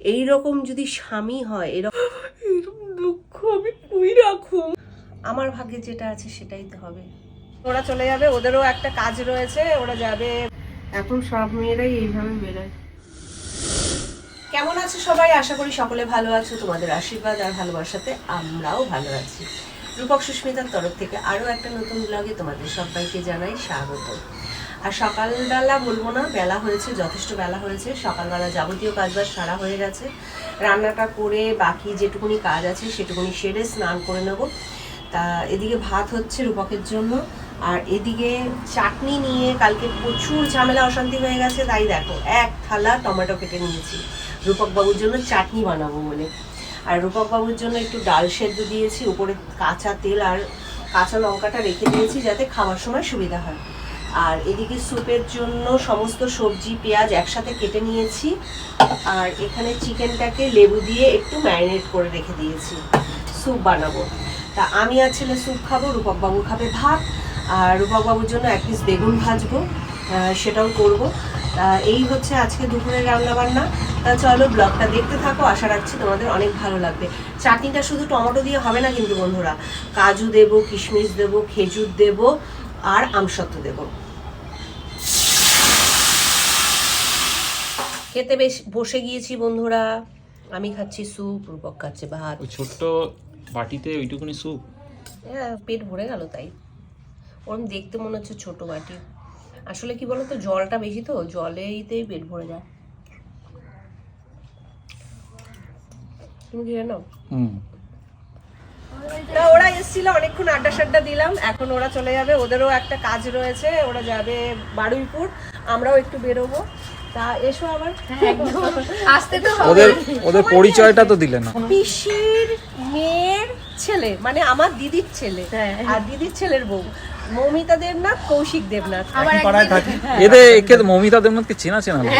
এই রকম যদি স্বামী হয় এরকম এরকম দুঃখ আমি কই রাখুম আমার ভাগ্যে যেটা আছে সেটাই তো হবে। ওরা চলে যাবে ওদেরও একটা কাজ রয়েছে ওরা যাবে। এখন সব মেয়েরাই এইভাবে বেরোয়। কেমন আছো সবাই? আশা করি সকলে ভালো আছো। তোমাদের আশীর্বাদ আর ভালোবাসাতে আমরাও ভালো আছি। রূপক সুস্মিতার তরফ থেকে আরও একটা নতুন ব্লগে তোমাদের সবাইকে জানাই স্বাগত। আর সকালবেলা বলব না, বেলা হয়েছে, যথেষ্ট বেলা হয়েছে। সকালবেলা যাবতীয় কাজবাজ সারা হয়ে গেছে। রান্নাটা করে বাকি যেটুকুনি কাজ আছে সেটুকুনি সেরে স্নান করে নেব। তা এদিকে ভাত হচ্ছে রূপকের জন্য। আর এদিকে চাটনি নিয়ে কালকে প্রচুর ঝামেলা, অশান্তি হয়ে গেছে। তাই দেখো, এক থালা টমেটো কেটে নিয়েছি। রূপক বাবুর জন্য চাটনি বানাবো বলে। আর রূপক বাবুর জন্য একটু ডাল সেদ্ধ দিয়েছি, উপরে কাঁচা তেল আর কাঁচা লঙ্কাটা রেখে দিয়েছি যাতে খাওয়ার সময় সুবিধা হয়। আর এদিকে স্যুপের জন্য সমস্ত সবজি, পেঁয়াজ একসাথে কেটে নিয়েছি। আর এখানে চিকেনটাকে লেবু দিয়ে একটু ম্যারিনেট করে রেখে দিয়েছি। স্যুপ বানাবো। তা আমি আর ছেলে স্যুপ খাব রূপক বাবু খাবে ভাত। আর রূপক বাবুর জন্য এক পিস বেগুন ভাজবো। সেটাও করব। এই হচ্ছে আজকে দুপুরের রান্না বান্না তা চলো ব্লগটা দেখতে থাকো। আশা রাখছি তোমাদের অনেক ভালো লাগবে। চাটনিটা শুধু টমেটো দিয়ে হবে না কিন্তু বন্ধুরা। কাজু দেব, কিশমিশ দেব, খেজুর দেব আর আমসত্ত্ব দেব। খেতে বেশ বসে গিয়েছি বন্ধুরা। আমি খাচ্ছি স্যুপ রূপক খাচ্ছে ভাত। ওই ছোট্ট বাটিতে ওইটুকুনি স্যুপ? হ্যাঁ পেট ভরে গেল তাই। ওরম দেখতে মনে হচ্ছে ছোট বাটি। আসলে কি বলতো জলটা বেশি তো জলেইতেই পেট ভরে যায়। তুমি কি জানো হুম। তা ওরা এসেছিল অনেকক্ষণ আড্ডা সাড্ডা দিলাম। এখন ওরা চলে যাবে। ওদেরও একটা কাজ রয়েছে। ওরা যাবে বারুইপুর। আমরাও একটু বেরোবো। তা এসো আবার। আসতে তো ওদের ওদের পরিচয়টা তো দিলে না। পিসির মেয়ের ছেলে মানে আমার দিদির ছেলে আর দিদির ছেলের বউ। মৌমিতা দেবনাথ কৌশিক দেবনাথ। একদিন এদের একে মমিতা দেবনাথকে চেনা চেনা লাগে।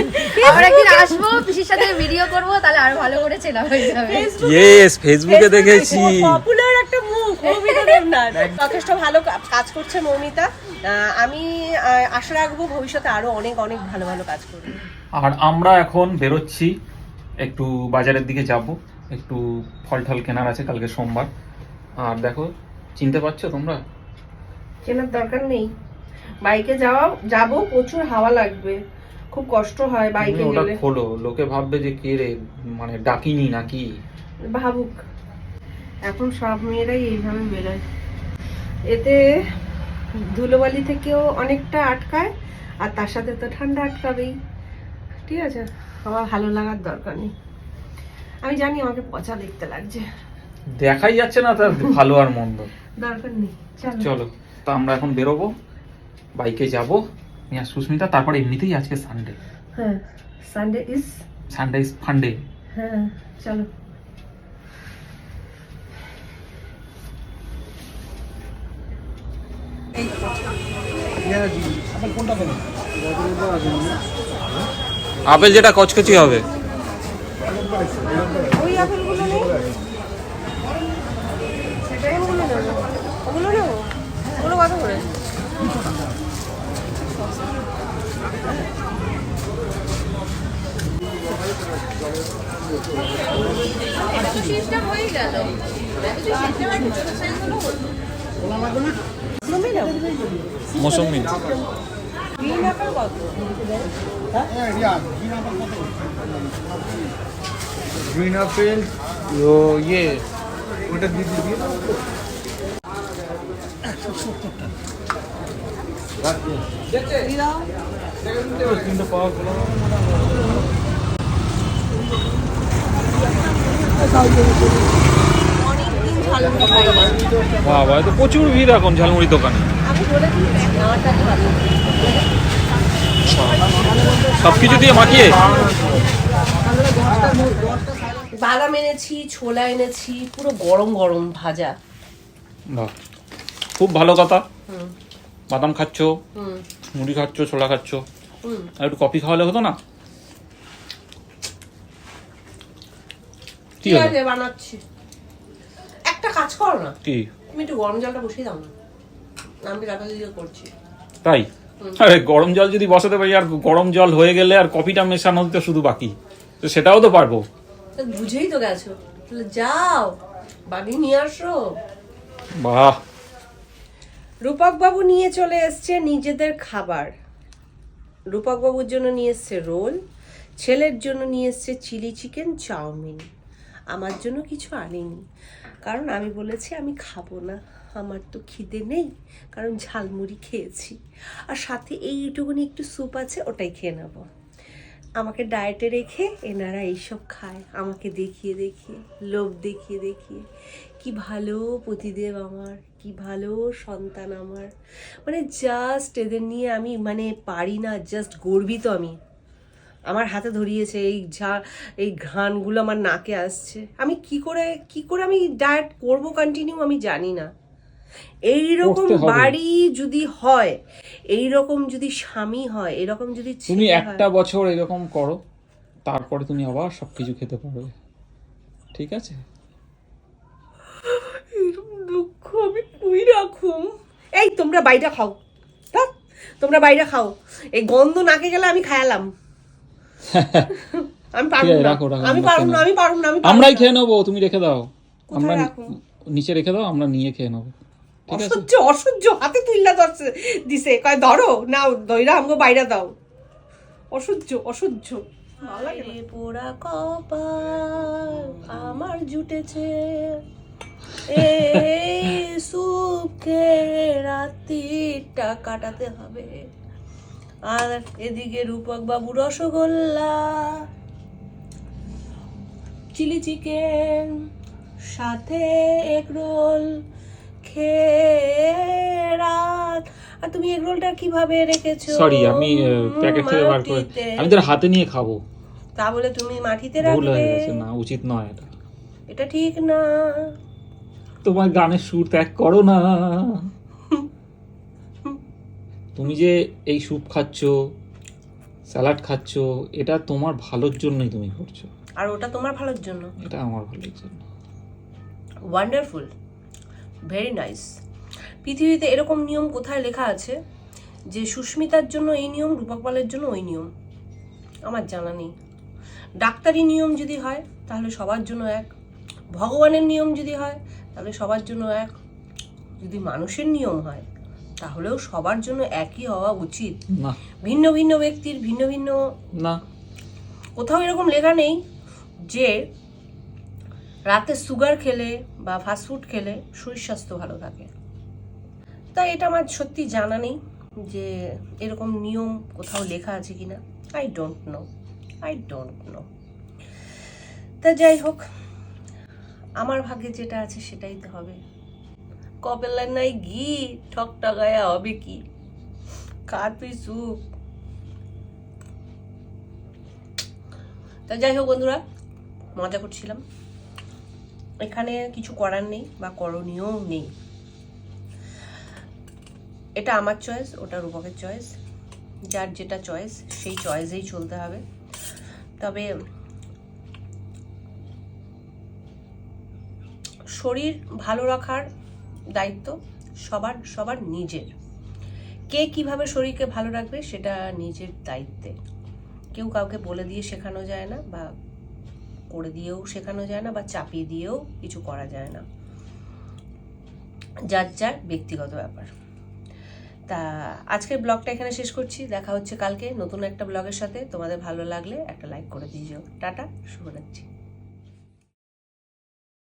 আবার একদিন আসব পিসির সাথে ভিডিও করব তাহলে আরও ভালো করে চেনা হয়ে যাবে। ইয়েস ফেসবুকে দেখেছি। পপুলার একটা মুখ মৌমিতা দেবনাথ। যথেষ্ট ভালো কাজ করছে মৌমিতা। আহ, আমি আশা রাখব ভবিষ্যতে আরও অনেক অনেক ভালো ভালো কাজ করবে। আর আমরা এখন বেরোচ্ছি। একটু বাজারের দিকে যাব। একটু ফল টল কেনার আছে কালকে সোমবার। আর দেখো চিনতে পারছ তোমরা? কেনার দরকার নেই। বাইকে যাওয়া যাব প্রচুর হাওয়া লাগবে। খুব কষ্ট হয় বাইকে তুমি ওটা গেলে। খোলো লোকে ভাববে যে কে রে মানে ডাকিনি নাকি? ভাবুক। এখন সব মেয়েরাই এইভাবে বেরোয়। এতে ধুলোবালি থেকেও অনেকটা আটকায় আর তার সাথে তো ঠান্ডা আটকাবেই। ঠিক আছে আমার ভালো লাগার দরকার নেই। আমি জানি আমাকে পচা দেখতে লাগছে। দেখাই যাচ্ছে না তার ভালো আর মন্দ। দরকার নেই। চলো। তো আমরা এখন বেরোবো। বাইকে যাব। আর সুস্মিতা। তারপর এমনিতেই আজকে সানডে হ্যাঁ সানডে ইজ সানডে ইজ ফান্ডে হ্যাঁ চলো। আপেল যেটা কচকচি হবে। ওই আপেলগুলো নেই সেটাই ওগুলো নেব ওগুলো নেব ওগুলো কত করে? হয়ে মৌসুমি। গ্রিন আপেল কত? গ্রিন আপেল ও ইয়ে ওটা দিয়ে দিবি। বাবা তো প্রচুর ভিড় এখন ঝালমুড়ি দোকানে। আমি বলেছি আমারটা ভালো সব কিছু দিয়ে মাখিয়ে? বাদাম এনেছি ছোলা এনেছি পুরো গরম গরম ভাজা। খুব ভালো কথা। বাদাম খাচ্ছ মুড়ি খাচ্ছ ছোলা খাচ্ছ। আর একটু কফি খাওয়ালে হতো না? কি হলো? বানাচ্ছি। একটা কাজ করো না। কি? তুমি একটু গরম জলটা বসিয়ে দাও না। আমি রাখা দিয়ে করছি। তাই? আরে গরম জল যদি বসাতে পারি আর গরম জল হয়ে গেলে আর কফিটা মেশানো তো শুধু বাকি। তো সেটাও তো পারব। বুঝেই তো গেছো। তাহলে যাও বানিয়ে নিয়ে আসো। বাহ। রূপক বাবু নিয়ে চলে এসছে নিজেদের খাবার। রূপক বাবুর জন্য নিয়ে এসছে রোল, ছেলের জন্য নিয়ে এসছে চিলি চিকেন, চাউমিন। আমার জন্য কিছু আনেনি। কারণ আমি বলেছি আমি খাব না। আমার তো খিদে নেই, কারণ ঝালমুড়ি খেয়েছি। আর সাথে এইটুকুনি একটু স্যুপ আছে, ওটাই খেয়ে নেব। আমাকে ডায়েটে রেখে এনারা এইসব খায়। আমাকে দেখিয়ে দেখিয়ে, লোভ দেখিয়ে দেখিয়ে। কি ভালো পতিদেব আমার। কি ভালো সন্তান আমার। মানে জাস্ট এদের নিয়ে আমি মানে পারি না জাস্ট গর্বিত আমি। আমার হাতে ধরিয়েছে এই ঝা এই ঘ্রাণগুলো আমার নাকে আসছে। আমি কি করে কি করে আমি ডায়েট করব কন্টিনিউ আমি জানি না। এই রকম বাড়ি যদি হয় এই রকম যদি স্বামী হয় এরকম যদি তুমি একটা বছর এরকম করো তারপরে তুমি আবার সবকিছু খেতে পারবে। ঠিক আছে এরকম আমি রাখুম। এই তোমরা বাইরে খাও। তোমরা বাইরে খাও। এই গন্ধ নাকে গেলে আমি খায়ালাম আমি পারব না। আমি পারব খেয়ে না আমি পারব না আমি আমরাই খেয়ে নেব তুমি রেখে দাও। আমরা নিচে রেখে দাও আমরা নিয়ে খেয়ে নেব। অসহ্য অসহ্য হাতে তুইলা ধরছে দিছে। কয় ধরো নাও দইরা আমাকে বাইরে দাও। অসহ্য অসহ্য। পোড়া কপাল আমার জুটেছে। এই সুখে রাত্রিটা কাটাতে হবে। আর এদিকে রূপক বাবু রসগোল্লা চিলি চিকেন সাথে এগ রোল খেয়ে রাত আর তুমি এগ রোলটা কীভাবে রেখেছো? সরি আমি প্যাকেট থেকে বার করে মাটিতে। আমি তোর হাতে নিয়ে খাব। তা বলে তুমি মাটিতে রাখবে? না উচিত নয় এটা। এটা ঠিক না। তোমার গানের সুর ত্যাগ করো না। তুমি যে এই স্যুপ খাচ্ছ স্যালাড খাচ্ছ এটা তোমার ভালোর জন্যই তুমি করছ। আর ওটা তোমার ভালোর জন্য। এটা আমার ভালোর জন্য। ওয়ান্ডারফুল ভেরি নাইস পৃথিবীতে এরকম নিয়ম কোথায় লেখা আছে যে সুস্মিতার জন্য এই নিয়ম রূপক পালের জন্য ওই নিয়ম? আমার জানা নেই। ডাক্তারি নিয়ম যদি হয় তাহলে সবার জন্য এক। ভগবানের নিয়ম যদি হয় তাহলে সবার জন্য এক। যদি মানুষের নিয়ম হয় তাহলেও সবার জন্য একই হওয়া উচিত। ভিন্ন ভিন্ন ব্যক্তির ভিন্ন ভিন্ন না। কোথাও এরকম লেখা নেই যে রাতে সুগার খেলে বা ফাস্টফুড খেলে শরীর স্বাস্থ্য ভালো থাকে। তাই এটা আমার সত্যি জানা নেই যে এরকম নিয়ম কোথাও লেখা আছে কি না I don't know I don't know তা যাই হোক আমার ভাগ্যে যেটা আছে সেটাই তো হবে। কপেলার নাই ঘি ঠক টকায়া হবে কি? খা তুই সুপ তা যাই হোক বন্ধুরা, মজা করছিলাম। এখানে কিছু করার নেই বা করণীয়ও নেই। এটা আমার চয়েস ওটা রূপকের চয়েস যার যেটা চয়েস সেই চয়েসেই চলতে হবে। তবে শরীর ভালো রাখার দায়িত্ব সবার সবার নিজের। কে কীভাবে শরীরকে ভালো রাখবে সেটা নিজের দায়িত্বে। কেউ কাউকে বলে দিয়ে শেখানো যায় না বা করে দিয়েও শেখানো যায় না বা চাপিয়ে দিয়েও কিছু করা যায় না। যার যার ব্যক্তিগত ব্যাপার। তা আজকের ব্লগটা এখানে শেষ করছি। দেখা হচ্ছে কালকে নতুন একটা ব্লগের সাথে। তোমাদের ভালো লাগলে একটা লাইক করে দিও। টাটা, শুভরাত্রি।